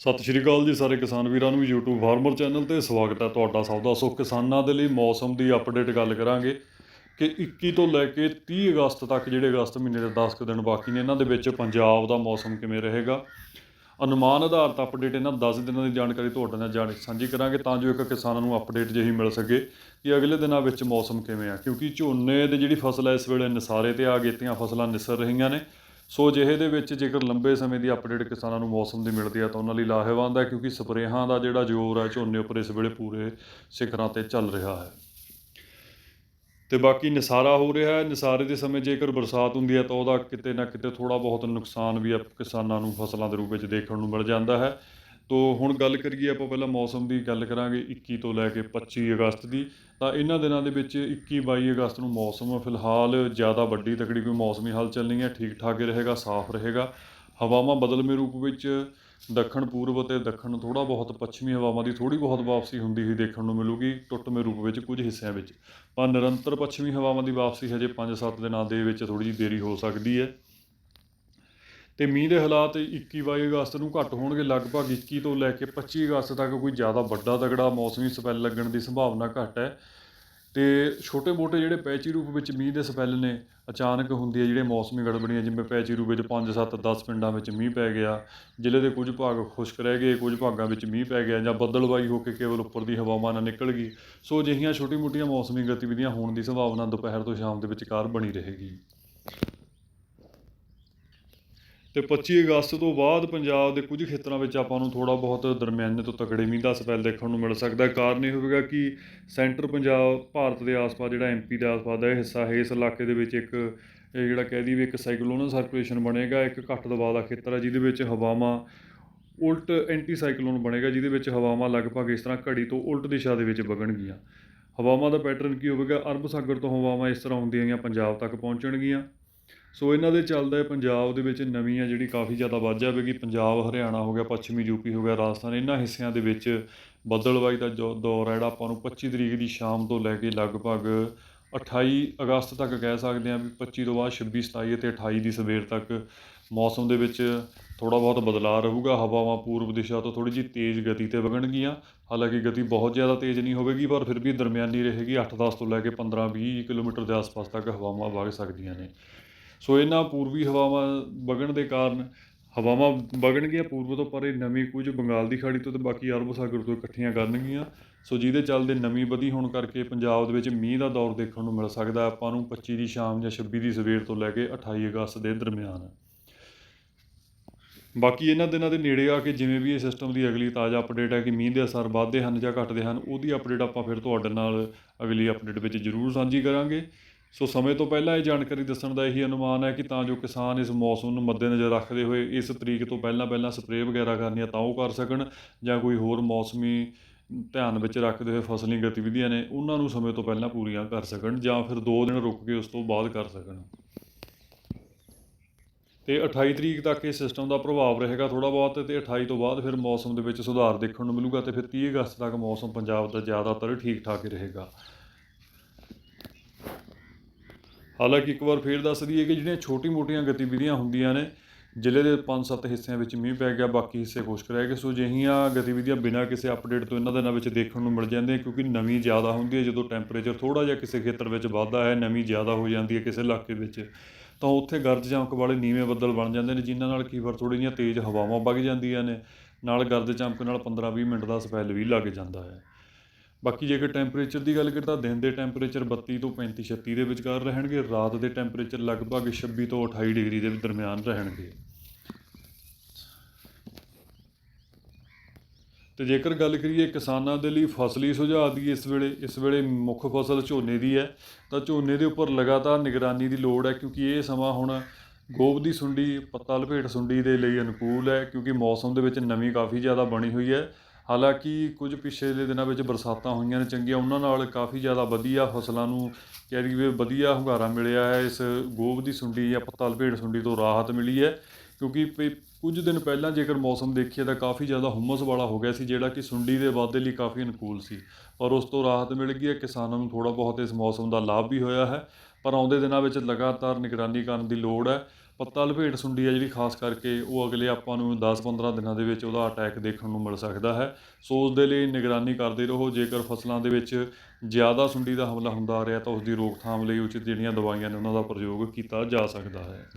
ਸਤਿ ਸ਼੍ਰੀ ਅਕਾਲ ਜੀ ਸਾਰੇ ਕਿਸਾਨ ਵੀਰਾਂ ਨੂੰ YouTube ਫਾਰਮਰ ਚੈਨਲ ਤੇ ਸਵਾਗਤ ਹੈ ਤੁਹਾਡਾ ਸਭ ਦਾ। ਸੋ ਕਿਸਾਨਾਂ ਦੇ ਲਈ ਮੌਸਮ ਦੀ ਅਪਡੇਟ ਗੱਲ ਕਰਾਂਗੇ ਕਿ 21 ਤੋਂ ਲੈ ਕੇ 30 ਅਗਸਤ ਤੱਕ ਜਿਹੜੇ ਅਗਸਤ ਮਹੀਨੇ ਦੇ 10 ਕੁ ਦਿਨ ਬਾਕੀ ਨੇ, ਇਹਨਾਂ ਦੇ ਵਿੱਚ ਪੰਜਾਬ ਦਾ ਮੌਸਮ ਕਿਵੇਂ ਰਹੇਗਾ? ਅਨੁਮਾਨ ਆਧਾਰਿਤ ਅਪਡੇਟ ਇਹਨਾਂ 10 ਦਿਨਾਂ ਦੀ ਜਾਣਕਾਰੀ ਤੁਹਾਡੇ ਨਾਲ ਜਾਣ ਸਾਂਝੀ ਕਰਾਂਗੇ ਤਾਂ ਜੋ ਇੱਕ ਕਿਸਾਨਾਂ ਨੂੰ ਅਪਡੇਟ ਜਿਹੀ ਮਿਲ ਸਕੇ ਕਿ ਅਗਲੇ ਦਿਨਾਂ ਵਿੱਚ ਮੌਸਮ ਕਿਵੇਂ ਆ। ਕਿਉਂਕਿ ਝੋਨੇ ਦੀ ਜਿਹੜੀ ਫਸਲ ਹੈ, ਇਸ ਵੇਲੇ ਨਿਸਾਰੇ ਤੇ ਆ ਗਈਆਂ ਫਸਲਾਂ ਨਿਸਰ ਰਹੀਆਂ ਨੇ। ਸੋ ਜਿਹੇ ਦੇ ਵਿੱਚ ਜੇਕਰ ਲੰਬੇ ਸਮੇਂ ਦੀ ਅਪਡੇਟ ਕਿਸਾਨਾਂ ਨੂੰ ਮੌਸਮ ਦੀ ਮਿਲਦੀ ਹੈ ਤਾਂ ਉਹਨਾਂ ਲਈ ਲਾਹੇਵੰਦ ਹੈ ਕਿਉਂਕਿ ਸਪਰੇਹਾਂ ਦਾ ਜਿਹੜਾ ਜ਼ੋਰ ਹੈ ਝੋਨੇ ਉੱਪਰ ਇਸ ਵੇਲੇ ਪੂਰੇ ਸਿਖਰਾਂ ਤੇ ਚੱਲ ਰਿਹਾ ਹੈ। ਤੇ ਬਾਕੀ ਨਿਸਾਰਾ ਹੋ ਰਿਹਾ ਹੈ। ਨਿਸਾਰੇ ਦੇ ਸਮੇਂ ਜੇਕਰ ਬਰਸਾਤ ਹੁੰਦੀ ਹੈ ਤਾਂ ਉਹਦਾ ਕਿਤੇ ਨਾ ਕਿਤੇ ਥੋੜਾ ਬਹੁਤ ਨੁਕਸਾਨ ਵੀ ਆ ਕਿਸਾਨਾਂ ਨੂੰ ਫਸਲਾਂ ਦੇ ਰੂਪ ਵਿੱਚ ਦੇਖਣ ਨੂੰ ਮਿਲ ਜਾਂਦਾ ਹੈ। ਤੋ ਹੁਣ ਗੱਲ ਕਰੀਏ ਆਪਾਂ ਪਹਿਲਾਂ ਮੌਸਮ ਦੀ ਗੱਲ ਕਰਾਂਗੇ 21 ਤੋਂ ਲੈ ਕੇ 25 ਅਗਸਤ ਦੀ, ਤਾਂ ਇਹਨਾਂ ਦਿਨਾਂ ਦੇ ਵਿੱਚ 21 22 ਅਗਸਤ ਨੂੰ ਮੌਸਮ ਫਿਲਹਾਲ ਜ਼ਿਆਦਾ ਵੱਡੀ ਤਕੜੀ ਕੋਈ ਮੌਸਮੀ ਹਲਚਲ ਨਹੀਂ ਹੈ ਠੀਕ ਠਾਕ ਹੀ ਰਹੇਗਾ, ਸਾਫ਼ ਰਹੇਗਾ। ਹਵਾਵਾਂ ਬਦਲਵੇਂ ਰੂਪ ਵਿੱਚ ਦੱਖਣ ਪੂਰਬ ਅਤੇ ਦੱਖਣ ਥੋੜਾ ਬਹੁਤ ਪੱਛਮੀ ਹਵਾਵਾਂ ਦੀ ਥੋੜੀ ਬਹੁਤ ਵਾਪਸੀ ਹੁੰਦੀ ਹੀ ਦੇਖਣ ਨੂੰ ਮਿਲੂਗੀ ਟੁੱਟਵੇਂ ਰੂਪ ਵਿੱਚ ਕੁਝ ਹਿੱਸਿਆਂ ਵਿੱਚ। ਪਰ ਨਿਰੰਤਰ ਪੱਛਮੀ ਹਵਾਵਾਂ ਦੀ ਵਾਪਸੀ ਹਜੇ 5-7 ਦਿਨਾਂ ਦੇ ਵਿੱਚ ਥੋੜੀ ਜਿਹੀ ਦੇਰੀ ਹੋ ਸਕਦੀ ਹੈ। ਤੇ ਮੀਂਹ ਦੇ ਹਾਲਾਤ 21 22 ਅਗਸਤ ਨੂੰ ਘੱਟ ਹੋਣਗੇ, ਲਗਭਗ 21 ਤੋਂ ਲੈ ਕੇ 25 ਅਗਸਤ ਤੱਕ ਕੋਈ ਜ਼ਿਆਦਾ ਵੱਡਾ ਤਗੜਾ ਮੌਸਮੀ ਸਪੈਲ ਲੱਗਣ ਦੀ ਸੰਭਾਵਨਾ ਘੱਟ ਹੈ। ਤੇ ਛੋਟੇ-ਮੋਟੇ ਜਿਹੜੇ ਪੈਚੀ ਰੂਪ ਵਿੱਚ ਮੀਂਹ ਦੇ ਸਪੈਲ ਨੇ, ਅਚਾਨਕ ਹੁੰਦੀ ਹੈ ਜਿਹੜੇ ਮੌਸਮੀ ਗੜਬੜੀਆਂ, ਜਿਵੇਂ ਪੈਚੀ ਰੂਪ ਵਿੱਚ 5 7 10 ਪਿੰਡਾਂ ਵਿੱਚ ਮੀਂਹ ਪੈ ਗਿਆ, ਜ਼ਿਲ੍ਹੇ ਦੇ ਕੁਝ ਭਾਗ ਖੁਸ਼ਕ ਰਹਿ ਗਏ, ਕੁਝ ਭਾਗਾਂ ਵਿੱਚ ਮੀਂਹ ਪੈ ਗਿਆ ਜਾਂ ਬੱਦਲਬਾਈ ਹੋ ਕੇ ਕੇਵਲ ਉੱਪਰ ਦੀ ਹਵਾਵਾਂ ਨਾਲ ਨਿਕਲ ਗਈ। ਸੋ ਅਜਿਹੀਆਂ ਛੋਟੀ-ਮੋਟੀਆਂ ਮੌਸਮੀ ਗਤੀਵਿਧੀਆਂ ਹੋਣ ਦੀ ਸੰਭਾਵਨਾ ਦੁਪਹਿਰ ਤੋਂ ਸ਼ਾਮ ਦੇ ਵਿਚਕਾਰ ਬਣੀ ਰਹੇਗੀ। ਤੇ 25 ਅਗਸਤ ਤੋਂ ਬਾਅਦ ਪੰਜਾਬ ਦੇ ਕੁਝ ਖੇਤਰਾਂ ਵਿੱਚ ਆਪਾਂ ਨੂੰ ਥੋੜਾ ਬਹੁਤ ਦਰਮਿਆਨੇ ਤੋਂ ਤਕੜੇ ਮੀਂਹ ਦਾ ਸਪੈਲ ਦੇਖਣ ਨੂੰ ਮਿਲ ਸਕਦਾ। ਹੈ ਕਾਰਨ ਇਹ ਹੋਵੇਗਾ ਕਿ ਸੈਂਟਰ ਪੰਜਾਬ ਭਾਰਤ ਦੇ ਆਸ-ਪਾਸ ਜਿਹੜਾ ਐਮਪੀ ਦੇ ਆਸ-ਪਾਸ ਦਾ ਇਹ ਹਿੱਸਾ ਹੈ ਇਸ ਇਲਾਕੇ ਦੇ ਵਿੱਚ ਇੱਕ ਇਹ ਜਿਹੜਾ ਕਹਿ ਦਈਏ ਵੀ ਇੱਕ ਸਾਈਕਲੋਨਲ ਸਰਕੂਲੇਸ਼ਨ ਬਣੇਗਾ ਇੱਕ ਘੱਟ ਦਬਾਅ ਦਾ ਖੇਤਰ ਹੈ ਜਿਹਦੇ ਵਿੱਚ ਹਵਾਵਾਂ ਉਲਟ ਐਂਟੀ ਸਾਈਕਲੋਨ ਬਣੇਗਾ ਜਿਹਦੇ ਵਿੱਚ ਹਵਾਵਾਂ ਲਗਭਗ ਇਸ ਤਰ੍ਹਾਂ ਘੜੀ ਤੋਂ ਉਲਟ ਦਿਸ਼ਾ ਦੇ ਵਿੱਚ ਵਗਣਗੀਆਂ। ਹਵਾਵਾਂ ਦਾ ਪੈਟਰਨ ਕੀ ਹੋਵੇਗਾ? ਅਰਬ ਸਾਗਰ ਤੋਂ ਹਵਾਵਾਂ ਇਸ ਤਰ੍ਹਾਂ ਹੁੰਦੀਆਂ ਗਈਆਂ ਪੰਜਾਬ ਤੱਕ ਪਹੁੰਚਣਗੀਆਂ। ਸੋ ਇਹਨਾਂ ਦੇ ਚੱਲਦੇ ਪੰਜਾਬ ਦੇ ਵਿੱਚ ਨਵੀਂ ਆ ਜਿਹੜੀ ਕਾਫੀ ਜ਼ਿਆਦਾ ਵੱਧ ਜਾਵੇਗੀ ਪੰਜਾਬ, ਹਰਿਆਣਾ ਹੋ ਗਿਆ, ਪੱਛਮੀ ਯੂਪੀ ਹੋ ਗਿਆ, ਰਾਜਸਥਾਨ, ਇਹਨਾਂ ਹਿੱਸਿਆਂ ਦੇ ਵਿੱਚ ਬੱਦਲਬਾਈ ਦਾ ਜੋ ਦੌਰ ਹੈ ਜਿਹੜਾ ਆਪਾਂ ਨੂੰ 25 ਤਰੀਕ ਦੀ ਸ਼ਾਮ ਤੋਂ ਲੈ ਕੇ ਲਗਭਗ 28 ਅਗਸਤ ਤੱਕ ਕਹਿ ਸਕਦੇ ਹਾਂ ਵੀ 25 ਤੋਂ ਬਾਅਦ 26 27 ਅਤੇ 28 ਦੀ ਸਵੇਰ ਤੱਕ ਮੌਸਮ ਦੇ ਵਿੱਚ ਥੋੜਾ ਬਹੁਤ ਬਦਲਾਅ ਰਹੂਗਾ, ਹਵਾਵਾਂ ਪੂਰਬ ਦਿਸ਼ਾ ਤੋਂ ਥੋੜੀ ਜਿਹੀ ਤੇਜ਼ ਗਤੀ ਤੇ ਵਗਣਗੀਆਂ, ਹਾਲਾਂਕਿ ਗਤੀ ਬਹੁਤ ਜ਼ਿਆਦਾ ਤੇਜ਼ ਨਹੀਂ ਹੋਵੇਗੀ, ਪਰ ਫਿਰ ਵੀ ਦਰਮਿਆਨੀ ਰਹੇਗੀ 8-10 ਤੋਂ ਲੈ ਕੇ 15-20 ਕਿਲੋਮੀਟਰ ਦੇ ਆਸ-ਪਾਸ ਤੱਕ ਹਵਾਵਾਂ ਵਗ ਸਕਦੀਆਂ ਨੇ। ਸੋ ਇਹਨਾਂ ਪੂਰਬੀ ਹਵਾਵਾਂ ਵਗਣ ਦੇ ਕਾਰਨ ਹਵਾਵਾਂ ਵਗਣਗੀਆਂ ਪੂਰਬ ਤੋਂ, ਪਰੇ ਨਵੀਂ ਕੁਝ ਬੰਗਾਲ ਦੀ ਖਾੜੀ ਤੋਂ ਤੇ ਬਾਕੀ ਅਰਬ ਸਾਗਰ ਤੋਂ ਇਕੱਠੀਆਂ ਕਰਨਗੀਆਂ। ਸੋ ਜਿਹਦੇ ਚੱਲਦੇ ਨਵੀਂ ਵਧੀ ਹੋਣ ਕਰਕੇ ਪੰਜਾਬ ਦੇ ਵਿੱਚ ਮੀਂਹ ਦਾ ਦੌਰ ਦੇਖਣ ਨੂੰ ਮਿਲ ਸਕਦਾ ਆਪਾਂ ਨੂੰ 25 ਦੀ ਸ਼ਾਮ ਜਾਂ 26 ਦੀ ਸਵੇਰ ਤੋਂ ਲੈ ਕੇ 28 ਅਗਸਤ ਦੇ ਦਰਮਿਆਨ। ਬਾਕੀ ਇਹਨਾਂ ਦਿਨਾਂ ਦੇ ਨੇੜੇ ਆ ਕੇ ਜਿਵੇਂ ਵੀ ਇਹ ਸਿਸਟਮ ਦੀ ਅਗਲੀ ਤਾਜ਼ਾ ਅਪਡੇਟ ਹੈ ਕਿ ਮੀਂਹ ਦੇ ਅਸਰ ਵੱਧਦੇ ਹਨ ਜਾਂ ਘਟਦੇ ਹਨ, ਉਹਦੀ ਅਪਡੇਟ ਆਪਾਂ ਫਿਰ ਤੁਹਾਡੇ ਨਾਲ ਅਗਲੀ ਅਪਡੇਟ ਵਿੱਚ ਜ਼ਰੂਰ ਸਾਂਝੀ ਕਰਾਂਗੇ। ਸੋ ਸਮੇਂ ਤੋਂ ਪਹਿਲਾਂ ਇਹ ਜਾਣਕਾਰੀ ਦੱਸਣ ਦਾ ਇਹੀ ਅਨੁਮਾਨ ਹੈ ਕਿ ਤਾਂ ਜੋ ਕਿਸਾਨ ਇਸ ਮੌਸਮ ਨੂੰ ਮੱਦੇਨਜ਼ਰ ਰੱਖਦੇ ਹੋਏ ਇਸ ਤਰੀਕ ਤੋਂ ਪਹਿਲਾਂ ਪਹਿਲਾਂ ਸਪਰੇਅ ਵਗੈਰਾ ਕਰਨੀ ਹੈ ਤਾਂ ਉਹ ਕਰ ਸਕਣ ਜਾਂ ਕੋਈ ਹੋਰ ਮੌਸਮੀ ਧਿਆਨ ਵਿੱਚ ਰੱਖਦੇ ਹੋਏ ਫਸਲੀ ਗਤੀਵਿਧੀਆਂ ਨੇ ਉਹਨਾਂ ਨੂੰ ਸਮੇਂ ਤੋਂ ਪਹਿਲਾਂ ਪੂਰੀਆਂ ਕਰ ਸਕਣ ਜਾਂ ਫਿਰ 2 ਦਿਨ ਰੁਕ ਕੇ ਉਸ ਤੋਂ ਬਾਅਦ ਕਰ ਸਕਣ। ਤੇ 28 ਤਰੀਕ ਤੱਕ ਇਹ ਸਿਸਟਮ ਦਾ ਪ੍ਰਭਾਵ ਰਹੇਗਾ ਥੋੜਾ ਬਹੁਤ ਤੇ 28 ਤੋਂ ਬਾਅਦ ਫਿਰ ਮੌਸਮ ਦੇ ਵਿੱਚ ਸੁਧਾਰ ਦੇਖਣ ਨੂੰ ਮਿਲੂਗਾ ਤੇ ਫਿਰ 30 ਅਗਸਤ ਤੱਕ ਮੌਸਮ ਪੰਜਾਬ ਦਾ ਜ਼ਿਆਦਾਤਰ ਠੀਕ ਠਾਕ ਹੀ ਰਹੇਗਾ। ਹਾਲਾਂਕਿ ਇੱਕ ਵਾਰ ਫੇਰ ਦੱਸ ਦਈਏ ਕਿ ਜਿਹੜੀਆਂ ਛੋਟੀ-ਮੋਟੀਆਂ ਗਤੀਵਿਧੀਆਂ ਹੁੰਦੀਆਂ ਨੇ, ਜ਼ਿਲ੍ਹੇ ਦੇ 5-7 ਹਿੱਸਿਆਂ ਵਿੱਚ ਮੀਂਹ ਪੈ ਗਿਆ, ਬਾਕੀ ਹਿੱਸੇ ਖੁਸ਼ਕ ਰਹਿ ਗਏ। ਸੋ ਜਿਹੀਆਂ ਗਤੀਵਿਧੀਆਂ ਬਿਨਾਂ ਕਿਸੇ ਅਪਡੇਟ ਤੋਂ ਇਹਨਾਂ ਦਿਨਾਂ ਵਿੱਚ ਦੇਖਣ ਨੂੰ ਮਿਲ ਜਾਂਦੀਆਂ ਕਿਉਂਕਿ ਨਮੀ ਜ਼ਿਆਦਾ ਹੁੰਦੀ ਹੈ। ਜਦੋਂ ਟੈਂਪਰੇਚਰ ਥੋੜਾ ਜਿਹਾ ਕਿਸੇ ਖੇਤਰ ਵਿੱਚ ਵੱਧਦਾ ਹੈ, ਨਮੀ ਜ਼ਿਆਦਾ ਹੋ ਜਾਂਦੀ ਹੈ ਕਿਸੇ ਇਲਾਕੇ ਵਿੱਚ, ਤਾਂ ਉੱਥੇ ਗਰਜ ਚਮਕ ਵਾਲੇ ਨੀਵੇਂ ਬੱਦਲ ਬਣ ਜਾਂਦੇ ਨੇ, ਜਿਨ੍ਹਾਂ ਨਾਲ ਕਈ ਵਾਰ ਥੋੜ੍ਹੀਆਂ ਜਿਹੀਆਂ ਤੇਜ਼ ਹਵਾਵਾਂ ਵਗ ਜਾਂਦੀਆਂ ਨੇ। ਨਾਲ ਗਰਜ ਚਮਕ ਨਾਲ 15-20 ਮਿੰਟ ਦਾ ਸਪੈਲ ਵੀ ਲੱਗ ਜਾਂਦਾ ਹੈ। ਬਾਕੀ ਜੇਕਰ ਟੈਂਪਰੇਚਰ ਦੀ ਗੱਲ ਕਰੀਏ ਤਾਂ ਦਿਨ ਦੇ ਟੈਂਪਰੇਚਰ 32 ਤੋਂ 35 36 ਦੇ ਵਿਚਕਾਰ ਰਹਿਣਗੇ, ਰਾਤ ਦੇ ਟੈਂਪਰੇਚਰ ਲਗਭਗ 26 ਤੋਂ 28 ਡਿਗਰੀ ਦੇ ਦਰਮਿਆਨ ਰਹਿਣਗੇ। ਤੇ ਜੇਕਰ ਗੱਲ ਕਰੀਏ ਕਿਸਾਨਾਂ ਦੇ ਲਈ ਫਸਲੀ ਸੁਝਾਅ ਦੀ ਇਸ ਵੇਲੇ ਇਸ ਵੇਲੇ ਮੁੱਖ ਫਸਲ ਝੋਨੇ ਦੀ ਹੈ, ਤਾਂ ਝੋਨੇ ਦੇ ਉੱਪਰ ਲਗਾਤਾਰ ਨਿਗਰਾਨੀ ਦੀ ਲੋੜ ਹੈ ਕਿਉਂਕਿ ਇਹ ਸਮਾਂ ਹੁਣ ਗੋਭ ਦੀ ਸੁੰਡੀ, ਪੱਤਾ ਲਪੇਟ ਸੁੰਡੀ ਦੇ ਲਈ ਅਨੁਕੂਲ ਹੈ ਕਿਉਂਕਿ ਮੌਸਮ ਦੇ ਵਿੱਚ ਨਮੀ ਕਾਫੀ ਜ਼ਿਆਦਾ ਬਣੀ ਹੋਈ ਹੈ। ਹਾਲਾਂਕਿ ਕੁਝ ਪਿਛਲੇ ਦਿਨਾਂ ਵਿੱਚ ਬਰਸਾਤਾਂ ਹੋਈਆਂ ਨੇ ਚੰਗੀਆਂ, ਉਹਨਾਂ ਨਾਲ ਕਾਫੀ ਜ਼ਿਆਦਾ ਵਧੀਆ ਫਸਲਾਂ ਨੂੰ ਕਹਿ ਦਈਏ ਵਧੀਆ ਹੁੰਗਾਰਾ ਮਿਲਿਆ ਹੈ। ਇਸ ਗੋਭ ਦੀ ਸੁੰਡੀ ਜਾਂ ਪੱਤਾ ਲਪੇਟ ਸੁੰਡੀ ਤੋਂ ਰਾਹਤ ਮਿਲੀ ਹੈ, ਕਿਉਂਕਿ ਪ- ਕੁਝ ਦਿਨ ਪਹਿਲਾਂ ਜੇਕਰ ਮੌਸਮ ਦੇਖੀਏ ਤਾਂ ਕਾਫੀ ਜ਼ਿਆਦਾ ਹੁਮਸ ਵਾਲਾ ਹੋ ਗਿਆ ਸੀ, ਜਿਹੜਾ ਕਿ ਸੁੰਡੀ ਦੇ ਵਾਧੇ ਲਈ ਕਾਫੀ ਅਨੁਕੂਲ ਸੀ। ਪਰ ਉਸ ਤੋਂ ਰਾਹਤ ਮਿਲ ਗਈ ਹੈ, ਕਿਸਾਨਾਂ ਨੂੰ ਥੋੜਾ ਬਹੁਤ ਇਸ ਮੌਸਮ ਦਾ ਲਾਭ ਵੀ ਹੋਇਆ ਹੈ। ਪਰ ਆਉਂਦੇ ਦਿਨਾਂ ਵਿੱਚ ਲਗਾਤਾਰ ਨਿਗਰਾਨੀ ਕਰਨ ਦੀ ਲੋੜ ਹੈ। ਪੱਤਾ ਲਪੇਟ ਸੁੰਡੀ ਹੈ ਜਿਹੜੀ ਖਾਸ ਕਰਕੇ ਉਹ ਅਗਲੇ ਆਪਾਂ ਨੂੰ 10-15 ਦਿਨਾਂ ਦੇ ਵਿੱਚ ਉਹਦਾ ਅਟੈਕ ਦੇਖਣ ਨੂੰ ਮਿਲ ਸਕਦਾ ਹੈ। ਸੋ ਉਸ ਦੇ ਲਈ ਨਿਗਰਾਨੀ ਕਰਦੇ ਰਹੋ, ਜੇਕਰ ਫਸਲਾਂ ਦੇ ਵਿੱਚ ਜ਼ਿਆਦਾ ਸੁੰਡੀ ਦਾ ਹਮਲਾ ਹੁੰਦਾ ਆ ਰਿਹਾ ਤਾਂ ਉਸ ਦੀ ਰੋਕਥਾਮ ਲਈ ਉਚਿਤ ਜਿਹੜੀਆਂ ਦਵਾਈਆਂ ਨੇ ਉਹਨਾਂ ਦਾ ਪ੍ਰਯੋਗ ਕੀਤਾ ਜਾ ਸਕਦਾ ਹੈ।